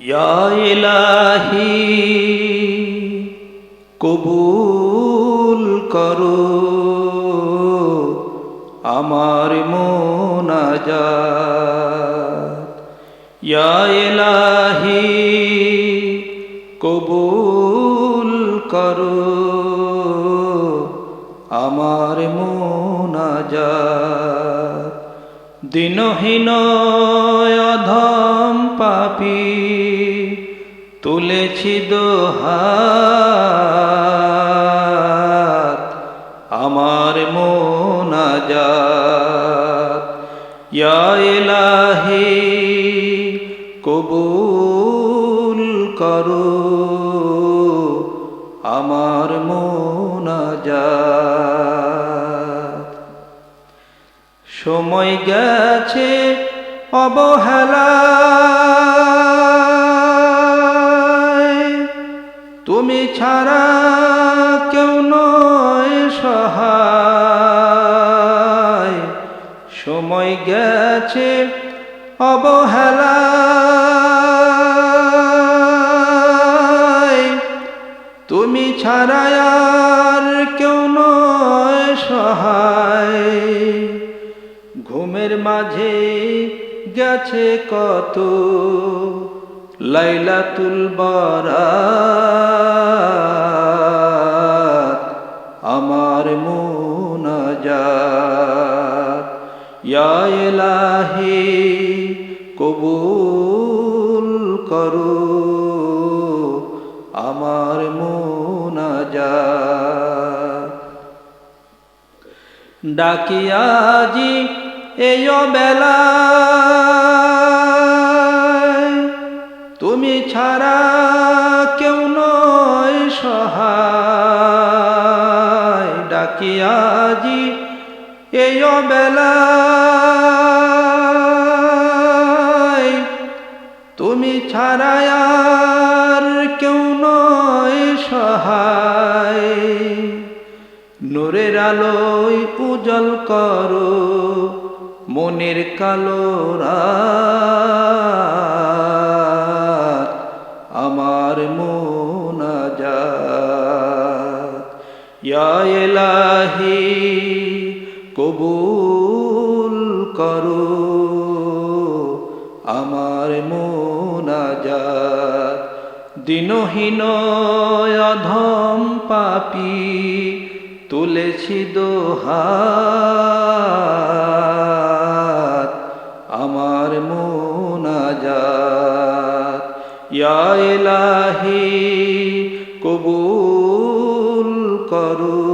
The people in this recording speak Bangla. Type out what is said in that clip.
ইলাহি কবুল করো। আমার মোনাজাত। ইলাহি কবুল করো। আমার মোনাজাত। দিনহীন অধম পাপি তুলেছি দোহাত আমার মোনাজাত ইয়া কবুল করো আমার মোনাজাত সময় গেছে অবহেলায় তুমি ছাড়া কেউ নয় সহায়। সময় গেছে অবহেলায় তুমি ছাড়া আর কেউ নয় সহায়। ঘুমের মাঝে গেছে কত? লাইলাতুল বারাত ইলাহি কবুল করো। আমার মোনাজাত। ডাকিয়াজি এই বেলা তুমি ছাড়া কেউ নয় সহায়। ডাকিয়াজি এই বেলা তুমি ছাড়া আর কেউ নয় সহায়। নূরের আলোয় উজ্জ্বল করো, মনের কালো রাত আমার মোনাজাত ইয়া ইলাহি কবুল করো আমার মোনাজাত। দিনহীন অধম পাপি তুলেছি দোহাত। আমার মোনাজাত। ইয়া ইলাহি, কবুল করো।